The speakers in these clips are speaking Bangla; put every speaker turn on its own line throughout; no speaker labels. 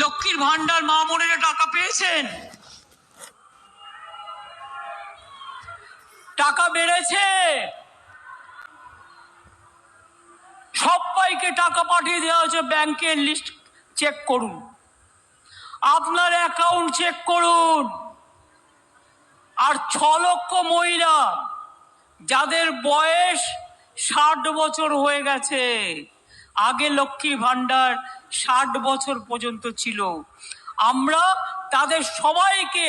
লক্ষ্মীর ভান্ডার মা বোনেরা টাকা পেয়েছেন? টাকা বেড়েছে। সবাইকে টাকা পাঠিয়ে দেওয়া হয়েছে, ব্যাংকের লিস্ট চেক করুন। আপনার অ্যাকাউন্ট চেক করুন। আর ছ লক্ষ মহিলা, যাদের বয়স ষাট বছর হয়ে গেছে, আগে লক্ষ্মী ভাণ্ডার ষাট বছর পর্যন্ত ছিল। আমরা তাদের সবাইকে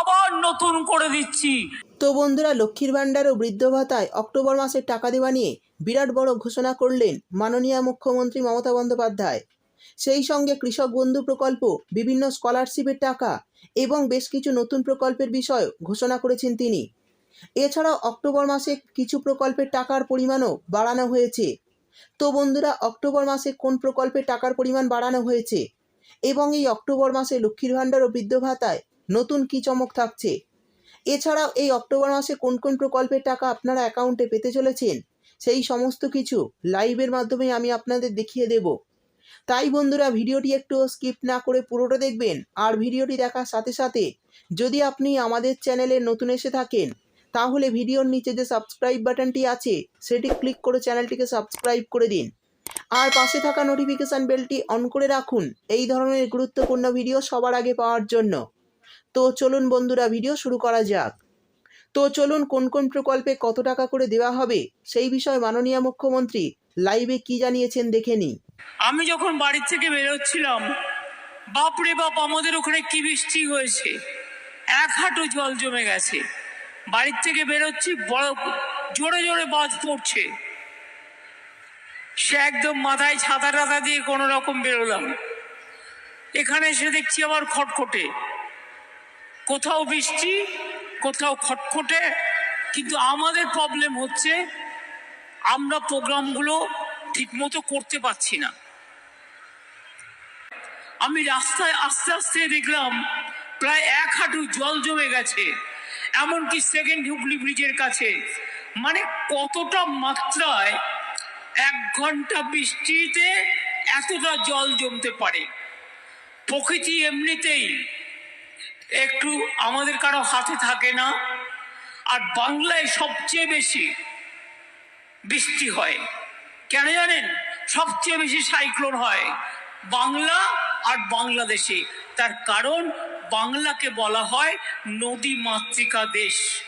আবার নতুন করে দিচ্ছি।
তো বন্ধুরা, লক্ষ্মীর ভাণ্ডার ও বৃদ্ধ ভাতায় অক্টোবর মাসের টাকা দেওয়া নিয়ে বিরাট বড় ঘোষণা করলেন মাননীয় মুখ্যমন্ত্রী মমতা বন্দ্যোপাধ্যায়। সেই সঙ্গে কৃষক বন্ধু প্রকল্প, বিভিন্ন স্কলারশিপের টাকা এবং বেশ কিছু নতুন প্রকল্পের বিষয় ঘোষণা করেছেন তিনি। এছাড়াও অক্টোবর মাসে কিছু প্রকল্পের টাকার পরিমাণও বাড়ানো হয়েছে। তো বন্ধুরা, অক্টোবর মাসে কোন প্রকল্পের টাকার পরিমাণ বাড়ানো হয়েছে? এবং এই অক্টোবর মাসে লক্ষ্মীর ভাণ্ডার ও বৃদ্ধ ভাতায় নতুন কী চমক থাকছে? এছাড়াও এই অক্টোবর মাসে কোন কোন প্রকল্পের টাকা আপনারা অ্যাকাউন্টে পেতে চলেছেন? সেই সমস্ত কিছু লাইভের মাধ্যমে আমি আপনাদের দেখিয়ে দেব। তাই বন্ধুরা, ভিডিওটি একটু স্কিপ না করে পুরোটা দেখবেন। আর ভিডিওটি দেখার সাথে সাথে যদি আপনি আমাদের চ্যানেলে নতুন এসে থাকেন তাহলে ভিডিওর নিচে যে সাবস্ক্রাইব বাটনটি আছে, সেটি ক্লিক করে চ্যানেলটিকে সাবস্ক্রাইব করে দিন। আর পাশে থাকা নোটিফিকেশান বেলটি অন করে রাখুন। এই ধরনের গুরুত্বপূর্ণ ভিডিও সবার আগে পাওয়ার জন্য। তো চলুন বন্ধুরা ভিডিও শুরু করা যাক। তো চলুন কোন কোন প্রকল্পে কত টাকা করে দেওয়া হবে, সেই বিষয়ে মাননীয় মুখ্যমন্ত্রী লাইভে কি জানিয়েছেন দেখে নিই
আমি যখন বাড়ির থেকে বেরোচ্ছিলাম, বাপরে বাপ, আমাদের ওখানে কি বৃষ্টি হয়েছে? এক হাঁটু জল জমে গেছে। বাড়ির থেকে বেরোচ্ছি, বড় জোরে জোরে বাজ পড়ছে। সে একদম মাথায় ছাতা টাতা দিয়ে কোনো রকম বেরোলাম। এখানে এসে দেখছি আবার খটখটে। কোথাও বৃষ্টি, কোথাও খটখটে, কিন্তু আমাদের প্রবলেম হচ্ছে আমরা প্রোগ্রামগুলো ঠিকমতো করতে পারছি না। আমি রাস্তায় আস্তে আস্তে দেখলাম প্রায় এক হাঁটু জল জমে গেছে। এমনকি সেকেন্ড হুগলি ব্রিজের কাছে। মানে কতটা মাত্রায় এক ঘণ্টা বৃষ্টিতে এতটা জল জমতে পারে। প্রকৃতি এমনিতেই একটু আমাদের কারও হাতে থাকে না, আর বাংলায় সবচেয়ে বেশি বৃষ্টি হয়। কেন জানেন? সবচেয়ে বেশি সাইক্লোন হয় বাংলা আর বাংলাদেশে। তার কারণ বাংলাকে বলা হয় নদী মাতৃকা দেশ।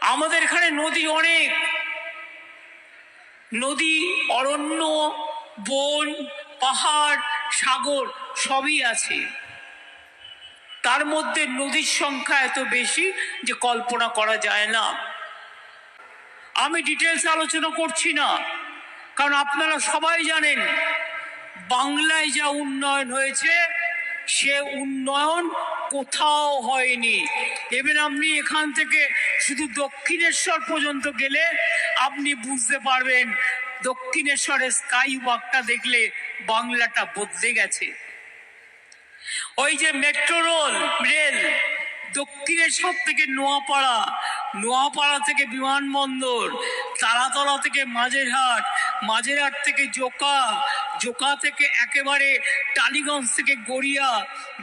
আমাদের এখানে নদী অনেক। নদী, অরণ্য, বন, পাহাড়, সাগর, সবই আছে। তার মধ্যে নদীর সংখ্যা এত বেশি যে কল্পনা করা যায় না। আমি ডিটেলস আলোচনা করছি না, কারণ আপনারা সবাই জানেন, বাংলায় যা উন্নয়ন হয়েছে সে উন্নয়ন কোথাও হয়নি। এবার আপনি এখান থেকে শুধু দক্ষিণেশ্বর পর্যন্ত গেলে আপনি বুঝতে পারবেন, দক্ষিণেশ্বরের স্কাই ওয়াকটা দেখলে বাংলাটা বদলে গেছে। ওই যে মেট্রো রোল, রেল, দক্ষিণেশ্বর থেকে নোয়াপাড়া নোয়াপাড়া থেকে বিমানবন্দর, তারাতলা থেকে মাঝেরহাট মাঝেরহাট থেকে জোকা জোকা থেকে একেবারে টালিগঞ্জ থেকে গড়িয়া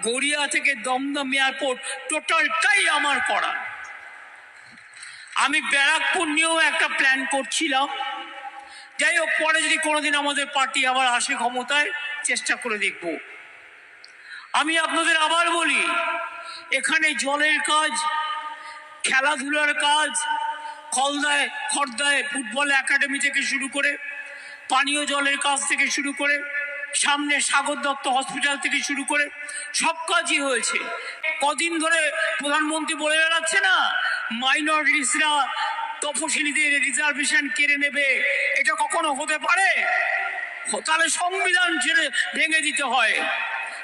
গড়িয়া থেকে দমদম এয়ারপোর্ট, টোটালটাই আমার করা। আমি ব্যারাকপুর নিয়েও একটা প্ল্যান করছিলাম। যাই হোক পরে যদি কোনোদিন আমাদের পার্টি আবার আসে ক্ষমতায়, চেষ্টা করে দেখব। আমি আপনাদের আবার বলি, এখানে জলের কাজ, খেলাধুলার কাজ, খলদায়, খর্দায় ফুটবল একাডেমি থেকে শুরু করে, পানীয় জলের কাজ থেকে শুরু করে সামনে সাগর দত্ত হসপিটাল থেকে শুরু করে সব কাজই হয়েছে। কদিন ধরে প্রধানমন্ত্রী বলে বেড়াচ্ছে না মাইনরিটিসরা তপশিলীদের রিজার্ভেশন কেড়ে নেবে। এটা কখনো হতে পারে? তাহলে সংবিধান ছেড়ে ভেঙে দিতে হয়।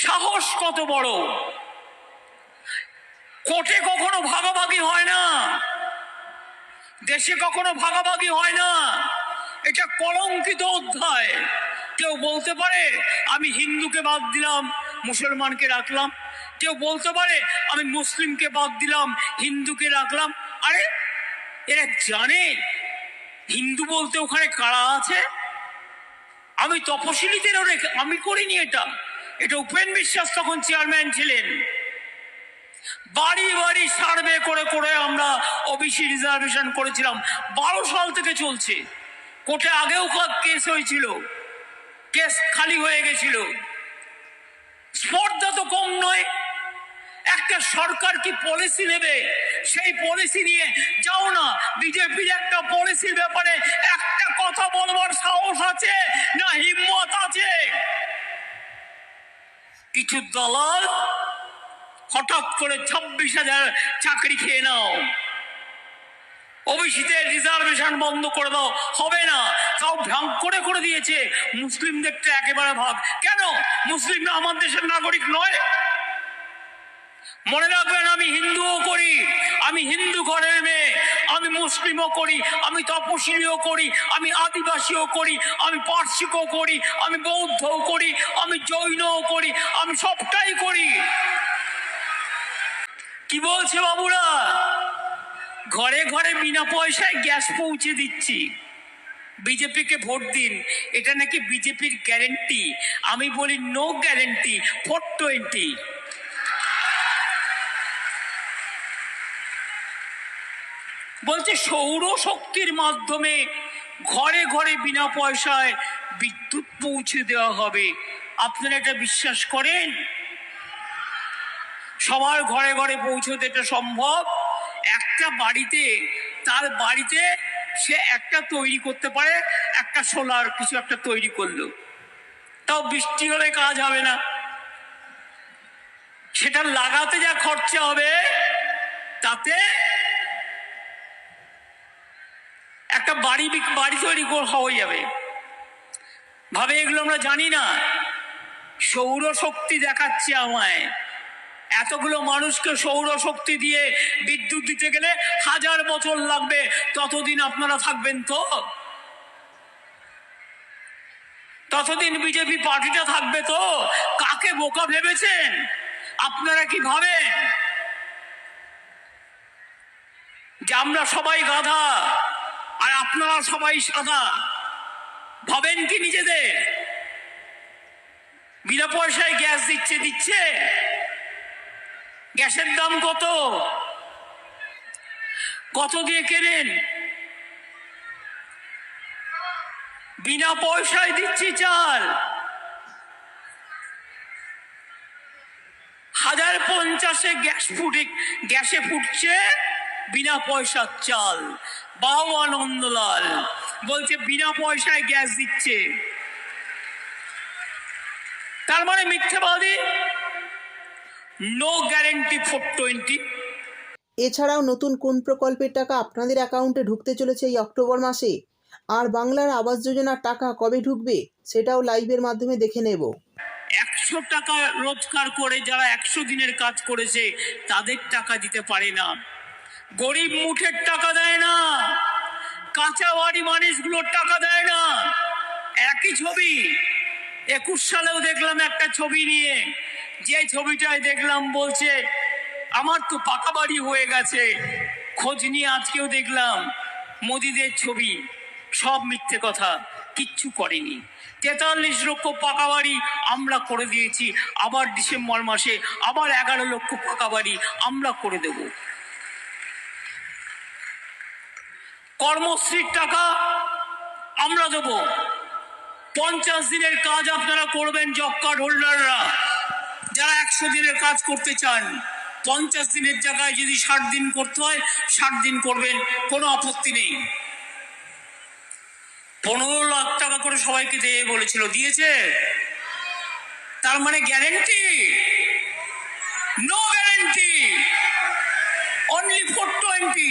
সাহস কত বড়? কোটে কখনো ভাগাভাগি হয় না। দেশে কখনো ভাগাভাগি হয় না। এটা কলঙ্কিত অধ্যায়। কেউ বলতে পারে, আমি হিন্দুকে বাদ দিলাম, মুসলমানকে রাখলাম। কেউ বলতে পারে, আমি মুসলিমকে বাদ দিলাম, হিন্দুকে রাখলাম। আরে, এরা জানে, হিন্দু বলতে ওখানে কারা আছে? আমি তপশিলীদেরও রেখে আমি করিনি এটা। এটা উপেন বিশ্বাস তখন চেয়ারম্যান ছিলেন। বাড়ি বাড়ি সার্ভে করে করে আমরা ওবিসি রিজার্ভেশন করেছিলাম। বারো সাল থেকে চলছে। কোর্টে আগেও কেস হয়েছিল। কেস খালি হয়ে গেছিল। স্পর্ধা তো কম নয়। একটা সরকার কি পলিসি নেবে? সেই পলিসি নিয়ে যাও না। বিজেপির একটা পলিসির ব্যাপারে একটা কথা বলবার সাহস আছে না হিম্মত আছে? কিছু দলাল হঠাৎ করে ছাব্বিশ হাজার চাকরি খেয়ে নাও। রিজার্ভেশন বন্ধ করে দাও। হবে না। তাও করে করে দিয়েছে। মুসলিমদেরটা একেবারে ভাগ। কেন? মুসলিমরা আমার দেশের নাগরিক নয়। মনে রাখবেন, আমি হিন্দুও করি। আমি হিন্দু ঘরের মেয়ে। আমি মুসলিমও করি, আমি তপশিলীও করি, আমি আদিবাসীও করি, আমি পার্সিকও করি, আমি বৌদ্ধও করি, আমি জৈনও করি, আমি সবটাই করি। কি বলছে বাবুরা? ঘরে ঘরে বিনা পয়সায় গ্যাস পৌঁছে দিচ্ছি। বিজেপিকে ভোট দিন, এটা নাকি বিজেপির গ্যারেন্টি আমি বলি নো গ্যারেন্টি ফোর টোয়েন্টি বলছে সৌর শক্তির মাধ্যমে ঘরে ঘরে বিনা পয়সায় বিদ্যুৎ পৌঁছে দেওয়া হবে। আপনারা এটা বিশ্বাস করেন? সবার ঘরে ঘরে পৌঁছতে এটা সম্ভব? একটা বাড়িতে, তার বাড়িতে সে একটা তৈরি করতে পারে, একটা সোলার কিছু একটা তৈরি করল। তাও বৃষ্টি হলে কাজ হবে না। সেটা লাগাতে যা খরচা হবে, তাতে একটা বাড়ি বাড়ি তৈরি হয়ে যাবে। ভাবে এগুলো আমরা জানি না। সৌরশক্তি দেখাচ্ছে আমায়। এতগুলো মানুষকে সৌরশক্তি দিয়ে বিদ্যুৎ দিতে গেলে হাজার বছর লাগবে। ততদিন আপনারা থাকবেন তো? ততদিন বিজেপি পার্টিটা থাকবে তো? কাকে বোকা ভেবেছেন? আপনারা কি ভাবেন? যে আমরা সবাই গাধা। আর আপনারা সবাই সাদা। ভাবেন কি নিজেদের? বিনা পয়সায় গ্যাস দিচ্ছে দিচ্ছে। গ্যাসের দাম কত? কত দিয়ে কেনেন? বিনা পয়সায় দিচ্ছি চাল। হাজার পঞ্চাশে গ্যাস ফুটে, গ্যাসে ফুটছে বিনা পয়সার চাল। বাউ আনন্দলাল বলছে বিনা পয়সায় গ্যাস দিচ্ছে। তার মানে মিথ্যাবাদী নো গ্যারেন্টি ফোর টোয়েন্টি
এছাড়াও নতুন কোন প্রকল্পের টাকা আপনাদের অ্যাকাউন্টে ঢুকতে চলেছে এই অক্টোবর মাসে? আর বাংলার আবাস যোজনার টাকা কবে ঢুকবে সেটাও লাইভের মাধ্যমে দেখে নেব।
একশো টাকা রোজগার করে যারা একশো দিনের কাজ করেছে তাদের টাকা দিতে পারে না। গরিব মুঠের টাকা দেয় না। কাঁচা বাড়ি মানুষগুলোর টাকা দেয় না। একই ছবি। একুশ সালেও দেখলাম একটা ছবি নিয়ে। যে ছবিটায় দেখলাম বলছে, আমার তো পাকা বাড়ি হয়ে গেছে। খোঁজ নিয়ে আজকেও দেখলাম মোদিদের ছবি। সব মিথ্যে কথা। কিচ্ছু করেনি। তেতাল্লিশ লক্ষ পাকা বাড়ি আমরা করে দিয়েছি। আবার ডিসেম্বর মাসে আবার এগারো লক্ষ পাকা বাড়ি আমরা করে দেব। কর্মশ্রীর টাকা আমরা দেব। পঞ্চাশ দিনের কাজ আপনারা করবেন জব কার্ড হোল্ডাররা যারা একশো দিনের কাজ করতে চান, পঞ্চাশ দিনের জায়গায় যদি ষাট দিন করতে হয়, ষাট দিন করবেন, কোনো আপত্তি নেই। পনেরো লাখ টাকা করে সবাইকে দিয়ে বলেছিল, দিয়েছে? তার মানে guarantee no guarantee only four twenty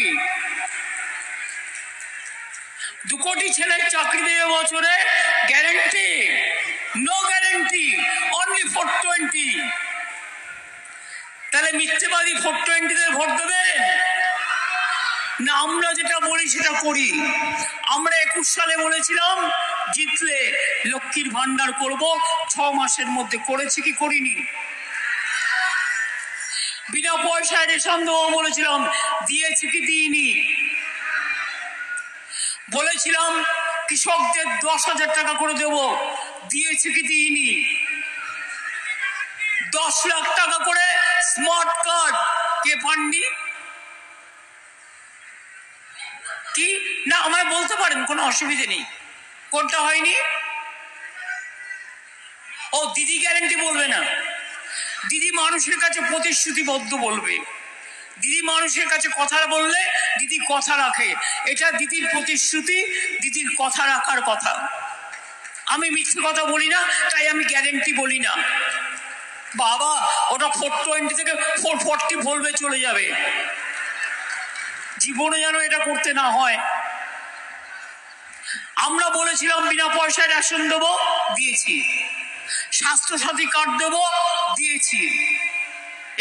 দু কোটি ছেলের চাকরি দেবে বছরে guarantee no guarantee only four twenty তাহলে মিথ্যেবাদী ফোর টোয়েন্টিতে ভোট দেবেন না, আমরা যেটা বলি সেটা করি। আমরা একুশ সালে বলেছিলাম, জিতলে লক্ষ্মীর ভান্ডার করব, ছ মাসের মধ্যে করেছি কি করিনি। বিনা পয়সায় রেশন দেবো বলেছিলাম, দিয়েছি কি দিইনি। বলেছিলাম, কৃষকদের দশ হাজার টাকা করে দেব। দিয়েছি কি দিইনি? দশ লাখ টাকা করে স্মার্ট কার্ড কে পাননি? কি? না, আমায় বলতে পারেন, কোনো অসুবিধে নেই। কোনটা হয়নি? ও, দিদি গ্যারেন্টি বলবে না। দিদি মানুষের কাছে প্রতিশ্রুতিবদ্ধ বলবে। দিদি মানুষের কাছে কথা বললে দিদি কথা রাখে। এটা দিদির প্রতিশ্রুতি, দিদির কথা রাখার কথা। আমি মিথ্যে কথা বলি না, তাই আমি গ্যারেন্টি বলি না। বাবা, ওটা ফোর টোয়েন্টি থেকে ফোর ফোরটি ভোলবে চলে যাবে। জীবনে যেন এটা করতে না হয়। আমরা বলেছিলাম বিনা পয়সায় রেশন দেবো, দিয়েছি। স্বাস্থ্যসাথী কার্ড দেবো, দিয়েছি।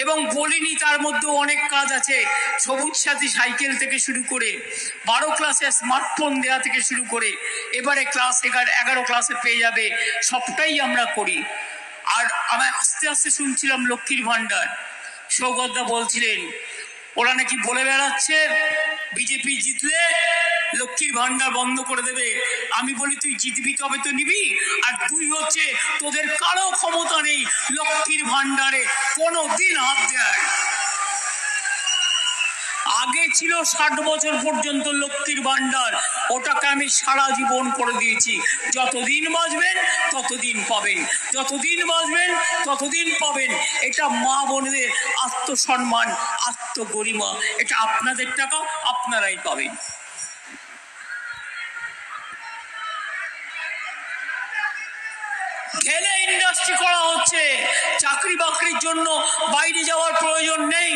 এবং বলিনি তার মধ্যেও অনেক কাজ আছে। সবুজ সাথী সাইকেল থেকে শুরু করে, বারো ক্লাসে স্মার্টফোন দেওয়া থেকে শুরু করে, এবারে ক্লাস এগারো এগারো ক্লাসে পেয়ে যাবে, সবটাই আমরা করি। আর আমি আস্তে আস্তে শুনছিলাম লক্ষ্মীর ভাণ্ডার। সৌগতদা বলছিলেন, ওরা নাকি বলে বেড়াচ্ছে, বিজেপি জিতলে লক্ষ্মীর ভান্ডার বন্ধ করে দেবে। আমি বলি, তুই জিতবি তবে তো নিবি। আর তুই হচ্ছে তোদের কারও ক্ষমতা নেই লক্ষ্মীর ভান্ডারে। কোনো দিন হাত দেয়। আগে ছিল ষাট বছর পর্যন্ত লক্ষ্মীর ভান্ডার। ওটাকে আমি সারা জীবন করে দিয়েছি। যতদিন বাঁচবেন, ততদিন পাবেন। যতদিন বাঁচবেন, ততদিন পাবেন। এটা মা বোনদের আত্মসম্মান, আত্মগরিমা। এটা আপনাদের টাকা, আপনারাই পাবেন। ঢেলে ইন্ডাস্ট্রি করা হচ্ছে? চাকরি বাকরির জন্য বাইরে যাওয়ার প্রয়োজন নেই।